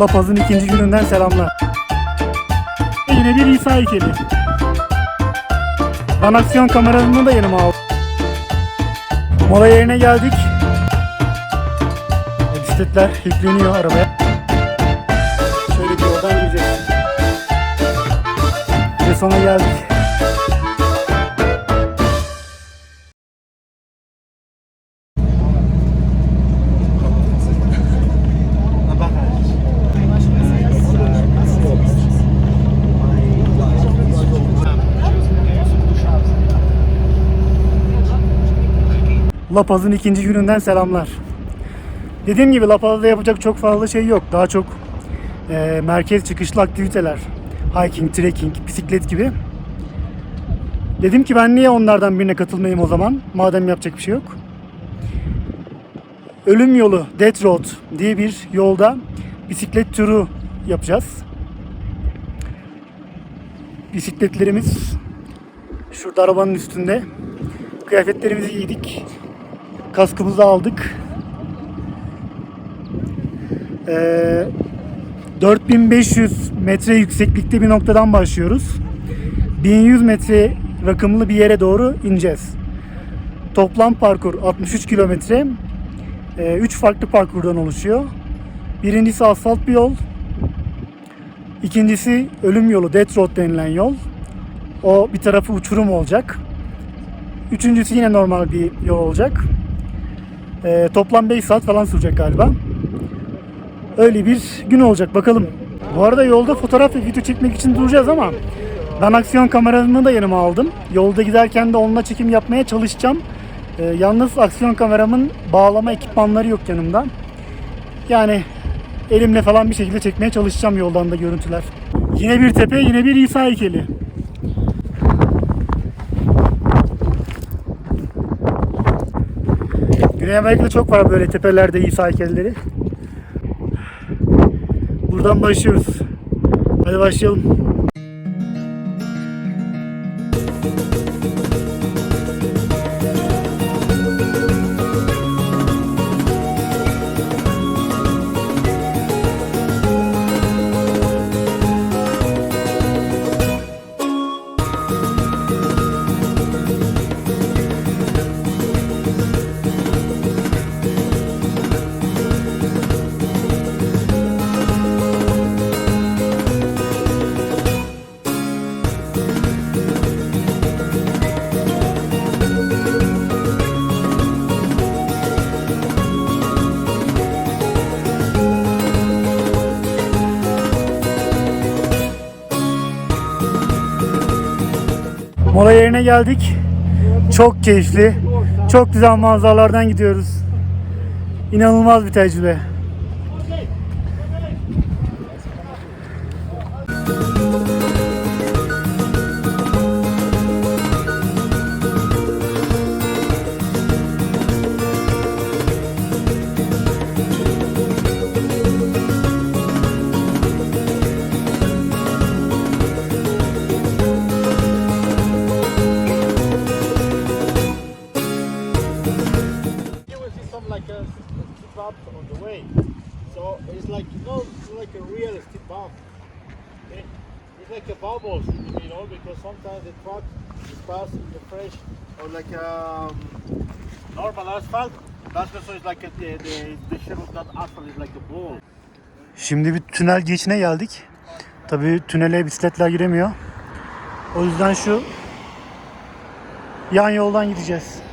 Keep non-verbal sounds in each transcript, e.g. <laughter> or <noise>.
Lapaz'ın ikinci gününden selamlar. Yine bir İsa heykeli. Ben aksiyon kamerasını da yanıma aldım. Mola yerine geldik. E, Bisikletler yükleniyor arabaya. Şöyle bir yoldan gireceğiz. Ve sona geldik. Lapaz'ın ikinci gününden selamlar. Dediğim gibi Lapaz'da yapacak çok fazla şey yok. Daha çok e, merkez çıkışlı aktiviteler. Hiking, trekking, bisiklet gibi. Dedim ki ben niye onlardan birine katılmayayım o zaman? Madem yapacak bir şey yok. Ölüm yolu, Death Road diye bir yolda bisiklet turu yapacağız. Bisikletlerimiz şurada arabanın üstünde. Kıyafetlerimizi giydik. Kaskımızı aldık. Ee, 4500 metre yükseklikte bir noktadan başlıyoruz. 1100 metre rakımlı bir yere doğru ineceğiz. Toplam parkur 63 kilometre. 3 farklı parkurdan oluşuyor. Birincisi asfalt bir yol. İkincisi ölüm yolu, Death Road denilen yol. O bir tarafı uçurum olacak. Üçüncüsü yine normal bir yol olacak. Ee, toplam 5 saat falan sürecek galiba. Öyle bir gün olacak bakalım. Bu arada yolda fotoğraf ve video çekmek için duracağız ama ben aksiyon kameramı da yanıma aldım. Yolda giderken de onunla çekim yapmaya çalışacağım. Ee, yalnız aksiyon kameramın bağlama ekipmanları yok yanımda. Yani elimle falan bir şekilde çekmeye çalışacağım yoldan da görüntüler. Yine bir tepe, yine bir İsa heykeli. Güney Amerika'da çok var böyle tepelerde İsa heykelleri. Buradan başlıyoruz. Hadi başlayalım. Mola yerine geldik. Çok keyifli. Çok güzel manzaralardan gidiyoruz. İnanılmaz bir tecrübe. The truck is passing the fresh or like um, normal asphalt. That's so it's like a, the, the the shape of that asphalt is like a ball. Şimdi bir tünel geçine geldik. Tabii tünele bisikletler giremiyor. O yüzden şu yan yoldan gideceğiz.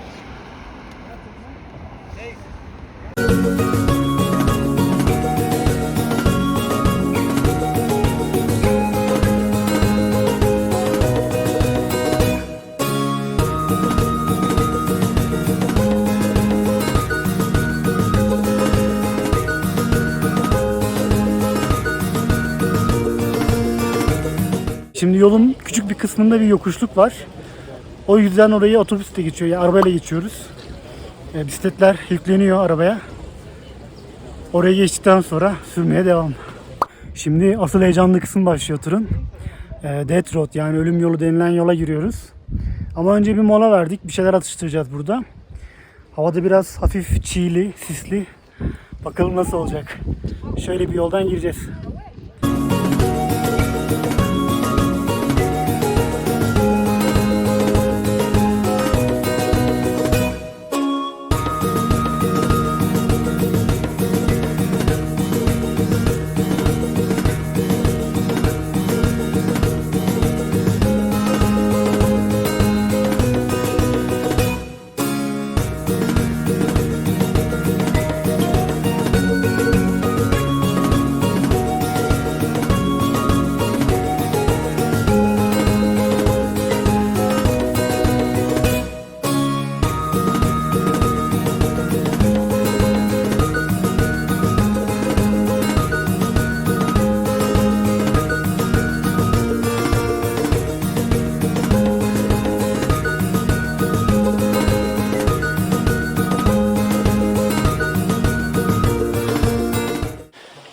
Yolun küçük bir kısmında bir yokuşluk var. O yüzden orayı otobüsle geçiyor. Yani arabayla geçiyoruz. E, bisikletler yükleniyor arabaya. Oraya geçtikten sonra sürmeye devam. Şimdi asıl heyecanlı kısım başlıyor turun. E, Death Road yani ölüm yolu denilen yola giriyoruz. Ama önce bir mola verdik. Bir şeyler atıştıracağız burada. Havada biraz hafif çiğli, sisli. Bakalım nasıl olacak. Şöyle bir yoldan gireceğiz.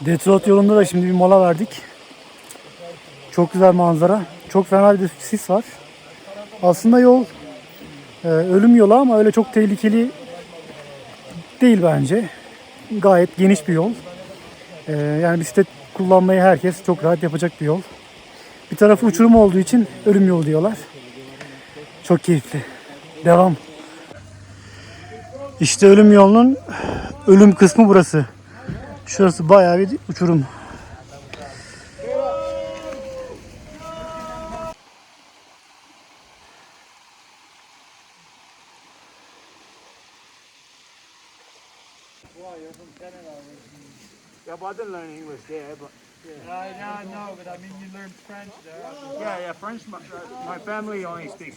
Detroit yolunda da şimdi bir mola verdik. Çok güzel manzara. Çok fena bir sis var. Aslında yol e, ölüm yolu ama öyle çok tehlikeli değil bence. Gayet geniş bir yol. E, yani bisiklet kullanmayı herkes çok rahat yapacak bir yol. Bir tarafı uçurum olduğu için ölüm yolu diyorlar. Çok keyifli. Devam. İşte ölüm yolunun ölüm kısmı burası. Şurası bayağı bir uçurum. Yeah, but I didn't learn English there, but Yeah, yeah, I know, but I mean, you learned French there. yeah, yeah, French. My, my family only speaks.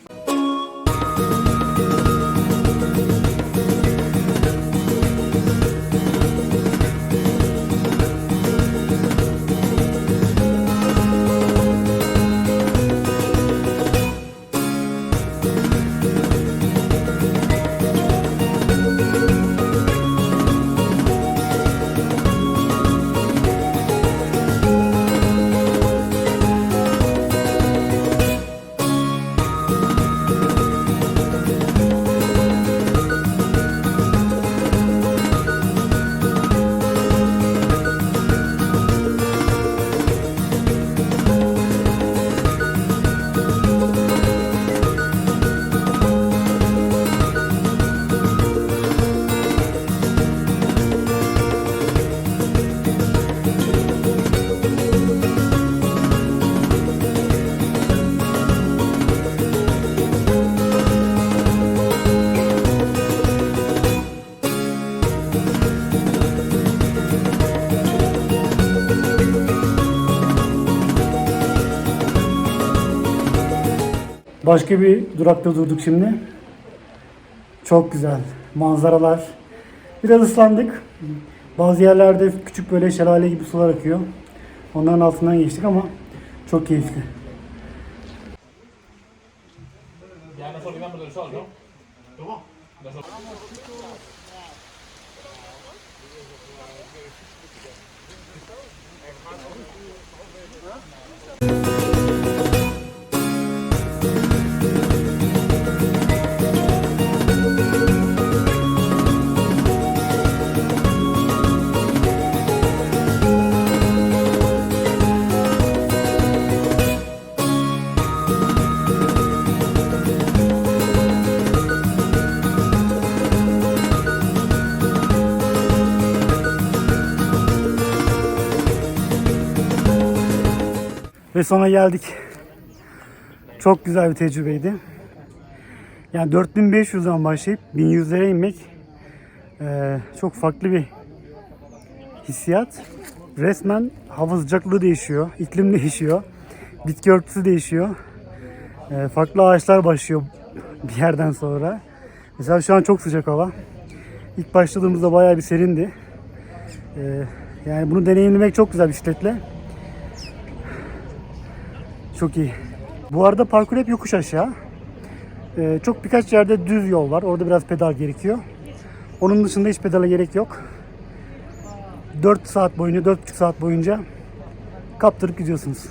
Başka bir durakta durduk şimdi. Çok güzel. Manzaralar. Biraz ıslandık. Bazı yerlerde küçük böyle şelale gibi sular akıyor. Onların altından geçtik ama çok keyifli. Ve sona geldik. Çok güzel bir tecrübeydi. Yani 4500'den başlayıp 1100'lere inmek eee, çok farklı bir hissiyat. Resmen hava sıcaklığı değişiyor, iklim <laughs> değişiyor, bitki örtüsü değişiyor. Eee, farklı ağaçlar başlıyor <laughs> bir yerden sonra. Mesela şu an çok sıcak hava. İlk başladığımızda bayağı bir serindi. Eee, yani bunu deneyimlemek çok güzel bisikletle. Çok iyi. Bu arada parkur hep yokuş aşağı. Ee, çok birkaç yerde düz yol var. Orada biraz pedal gerekiyor. Onun dışında hiç pedala gerek yok. 4 saat boyunca, 4,5 saat boyunca kaptırıp gidiyorsunuz.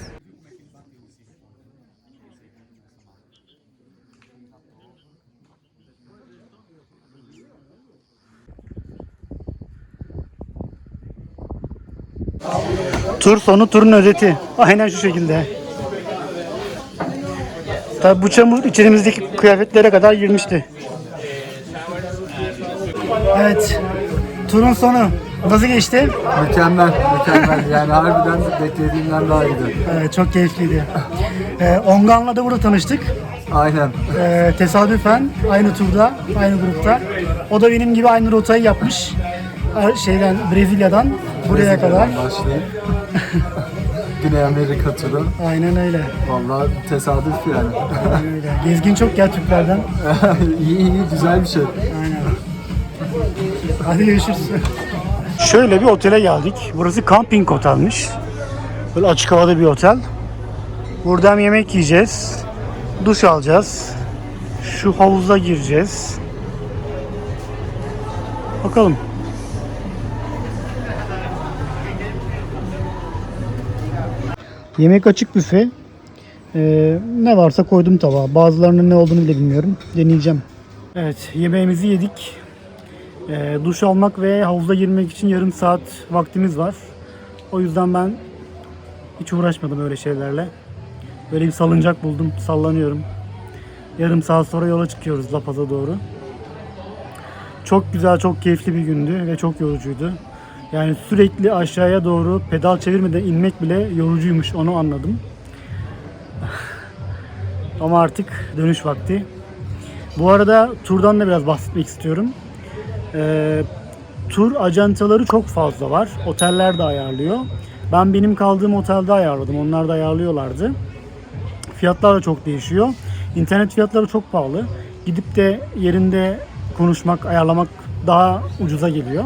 Tur sonu turun özeti. Aynen şu şekilde. Tabi bu çamur içerimizdeki kıyafetlere kadar girmişti. Evet. Turun sonu. Nasıl geçti? Mükemmel, mükemmel. Yani harbiden beklediğimden daha iyiydi. Evet, çok keyifliydi. Ee, Ongan'la da burada tanıştık. Aynen. Ee, tesadüfen aynı turda, aynı grupta. O da benim gibi aynı rotayı yapmış. Şeyden Brezilya'dan buraya kadar. Başlayıp <laughs> Güney Amerika turu. Aynen öyle. Vallahi tesadüf yani. Aynen öyle. Gezgin çok ya Türklerden. <laughs> iyi iyi güzel bir şey. Aynen. Hadi görüşürüz. Şöyle bir otele geldik. Burası camping otelmiş. Böyle açık havada bir otel. Burada hem yemek yiyeceğiz, duş alacağız. Şu havuza gireceğiz. Bakalım. Yemek açık büfe. Ee, ne varsa koydum tabağa. Bazılarının ne olduğunu bile bilmiyorum. Deneyeceğim. Evet, yemeğimizi yedik. Ee, duş almak ve havuza girmek için yarım saat vaktimiz var. O yüzden ben hiç uğraşmadım öyle şeylerle. Böyle bir salıncak buldum, sallanıyorum. Yarım saat sonra yola çıkıyoruz La Paz'a doğru. Çok güzel, çok keyifli bir gündü ve çok yorucuydu. Yani sürekli aşağıya doğru pedal çevirmeden inmek bile yorucuymuş, onu anladım. <laughs> Ama artık dönüş vakti. Bu arada turdan da biraz bahsetmek istiyorum. Ee, tur ajantaları çok fazla var. Oteller de ayarlıyor. Ben benim kaldığım otelde ayarladım. Onlar da ayarlıyorlardı. Fiyatlar da çok değişiyor. İnternet fiyatları çok pahalı. Gidip de yerinde konuşmak, ayarlamak daha ucuza geliyor.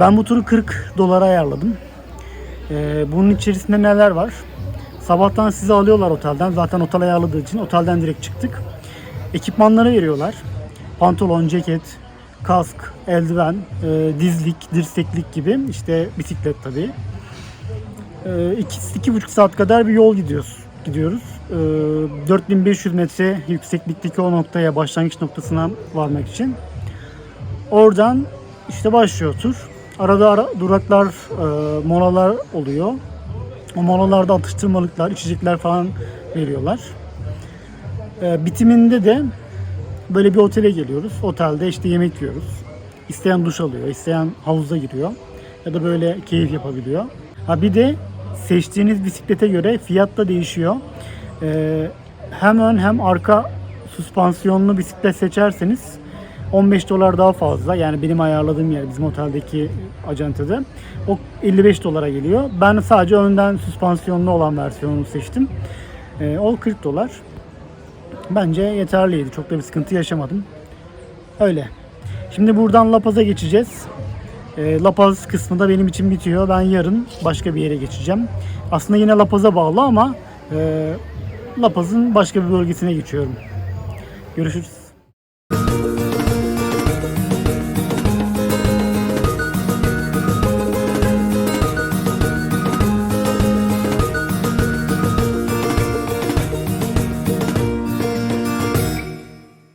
Ben bu turu 40 dolara ayarladım. Ee, bunun içerisinde neler var? Sabahtan sizi alıyorlar otelden. Zaten otel ayarladığı için otelden direkt çıktık. Ekipmanları veriyorlar. Pantolon, ceket, kask, eldiven, e, dizlik, dirseklik gibi. işte bisiklet tabii. E, iki, iki buçuk saat kadar bir yol gidiyoruz. Gidiyoruz. E, 4500 metre yükseklikteki o noktaya, başlangıç noktasına varmak için. Oradan işte başlıyor tur. Arada ara, duraklar, e, molalar oluyor. O molalarda atıştırmalıklar, içecekler falan veriyorlar. E, bitiminde de böyle bir otele geliyoruz. Otelde işte yemek yiyoruz. İsteyen duş alıyor, isteyen havuza giriyor. Ya da böyle keyif yapabiliyor. Ha bir de seçtiğiniz bisiklete göre fiyat da değişiyor. E, hem ön hem arka süspansiyonlu bisiklet seçerseniz 15 dolar daha fazla. Yani benim ayarladığım yer bizim oteldeki ajantada. O 55 dolara geliyor. Ben sadece önden süspansiyonlu olan versiyonunu seçtim. Ee, o 40 dolar. Bence yeterliydi. Çok da bir sıkıntı yaşamadım. Öyle. Şimdi buradan La Paz'a geçeceğiz. Ee, La Paz kısmı da benim için bitiyor. Ben yarın başka bir yere geçeceğim. Aslında yine La Paz'a bağlı ama e, La Paz'ın başka bir bölgesine geçiyorum. Görüşürüz.